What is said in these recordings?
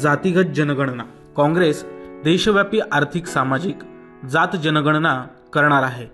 जातीगत जनगणना. काँग्रेस देशव्यापी आर्थिक सामाजिक जात जनगणना करणार आहे.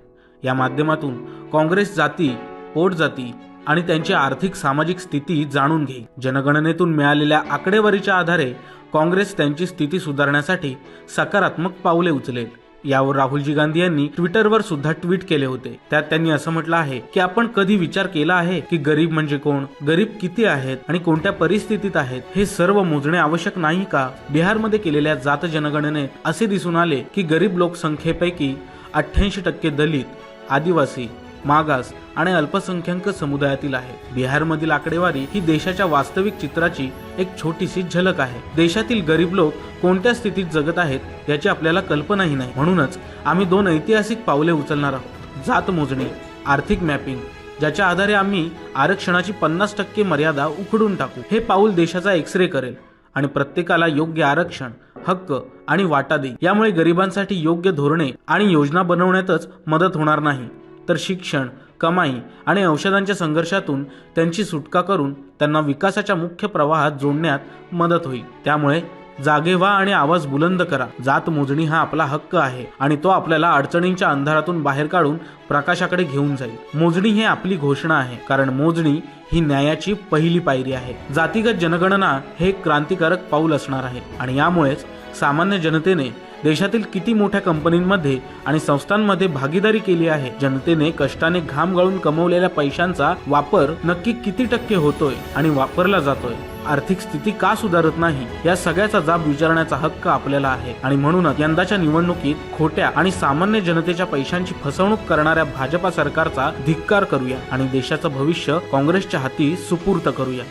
या माध्यमातून काँग्रेस जाती पोटजाती आणि त्यांची आर्थिक सामाजिक स्थिती जाणून घेईल. जनगणनेतून मिळालेल्या आकडेवारीच्या आधारे काँग्रेस त्यांची स्थिती सुधारण्यासाठी सकारात्मक पावले उचलेल. यावर राहुलजी गांधी यांनी ट्विटरवर सुद्धा ट्विट केले होते. त्यात त्यांनी असं म्हटलं आहे की आपण कधी विचार केला आहे की गरीब म्हणजे कोण? गरीब किती आहेत आणि कोणत्या परिस्थितीत आहेत? हे सर्व मोजणे आवश्यक नाही का? बिहारमध्ये केलेल्या जात जनगणनेत असे दिसून आले की गरीब लोकसंख्येपैकी अठ्ठ्याऐंशी टक्के दलित आदिवासी मागास आणि अल्पसंख्याक समुदायातील आहे. बिहारमधील आकडेवारी ही देशाच्या वास्तविक चित्राची एक छोटीशी झलक आहे. देशातील गरीब लोक कोणत्या स्थितीत जगत आहेत याची आपल्याला कल्पनाही नाही. म्हणूनच आम्ही दोन ऐतिहासिक पावले उचलणार आहोत. जात मोजणी आर्थिक मॅपिंग ज्याच्या आधारे आम्ही आरक्षणाची पन्नास टक्के मर्यादा उखडून टाकू. हे पाऊल देशाचा एक्सरे करेल आणि प्रत्येकाला योग्य आरक्षण हक्क आणि वाटा देईल. यामुळे गरिबांसाठी योग्य धोरणे आणि योजना बनवण्यातच मदत होणार नाही. तर शिक्षण कमाई आणि औषधांच्या संघर्षातून त्यांची सुटका करून त्यांना विकासाच्या मुख्य प्रवाहात जोडण्यात मदत होईल. त्यामुळे जागे व्हा आणि आवाज बुलंद करा. जात मोजणी हा आपला हक्क आहे आणि तो आपल्याला अडचणींच्या अंधारातून बाहेर काढून प्रकाशाकडे घेऊन जाईल. मोजणी ही आपली घोषणा आहे कारण मोजणी ही न्यायाची पहिली पायरी आहे. जातीगत जनगणना हे एक क्रांतिकारक पाऊल असणार आहे आणि यामुळेच सामान्य जनतेने देशातील किती मोठ्या कंपनींमध्ये आणि संस्थांमध्ये भागीदारी केली आहे? जनतेने कष्टाने घाम गाळून कमवलेल्या पैशांचा वापर नक्की किती टक्के होतोय आणि वापरला जातोय? आर्थिक स्थिती का सुधारत नाही? या सगळ्याचा जाब विचारण्याचा हक्क आपल्याला आहे. आणि म्हणूनच यंदाच्या निवडणुकीत खोट्या आणि सामान्य जनतेच्या पैशांची फसवणूक करणाऱ्या भाजपा सरकारचा धिक्कार करूया आणि देशाचं भविष्य काँग्रेसच्या हाती सुपूर्त करूया.